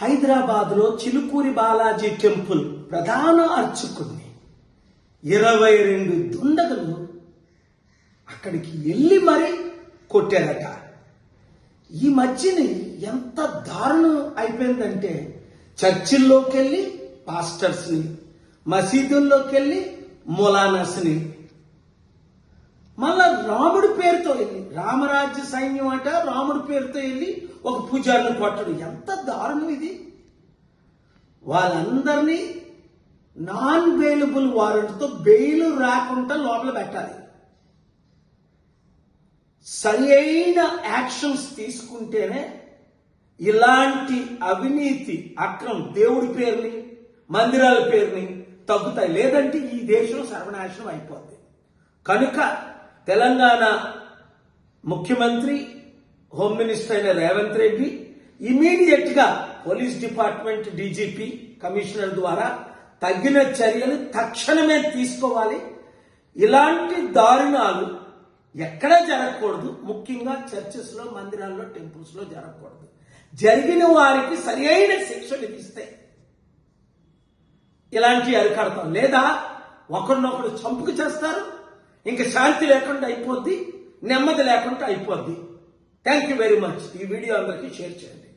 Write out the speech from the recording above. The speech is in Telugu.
హైదరాబాద్లో చిలుకూరి బాలాజీ టెంపుల్ ప్రధాన అర్చకుడిని. ఇరవై రెండు దుండగులు అక్కడికి వెళ్ళి మరీ కొట్టారట. ఈ మధ్యని ఎంత దారుణం అయిపోయిందంటే చర్చిల్లోకి వెళ్ళి పాస్టర్స్ని మసీదుల్లోకి వెళ్ళి మొలానస్ని. మళ్ళా రాముడి పేరుతో వెళ్ళి రామరాజ్య సైన్యం అట రాముడి పేరుతో వెళ్ళి ఒక పూజారిని కొట్టడు. ఎంత దారుణం ఇది. వాళ్ళందరినీ నాన్ బెయిలబుల్ వారెంట్తో బెయిల్ రాకుండా లోపల పెట్టాలి. సరి అయిన యాక్షన్స్ తీసుకుంటేనే ఇలాంటి అవినీతి అక్రమం దేవుడి పేరుని మందిరాల పేరుని తగ్గుతాయి. లేదంటే ఈ దేశం సర్వనాశనం అయిపోద్ది. కనుక తెలంగాణ ముఖ్యమంత్రి హోమ్ మినిస్టర్ అయిన రేవంత్ రెడ్డి ఇమీడియట్గా పోలీస్ డిపార్ట్మెంట్ డీజీపీ కమిషనర్ ద్వారా తగిన చర్యలు తక్షణమే తీసుకోవాలి. ఇలాంటి దారుణాలు ఎక్కడ జరగకూడదు. ముఖ్యంగా చర్చెస్లో మందిరాల్లో టెంపుల్స్లో జరగకూడదు. జరిగిన వారికి సరియైన శిక్ష విధిస్తే ఇలాంటి అరికడతాం. లేదా ఒకరినొకరు చంపుకు చేస్తారు. ఇంకా శాంతి లేకుండా అయిపోద్ది. నెమ్మది లేకుండా అయిపోద్ది. థ్యాంక్ యూ వెరీ మచ్ ఈ వీడియో అందరికీ షేర్ చేయండి.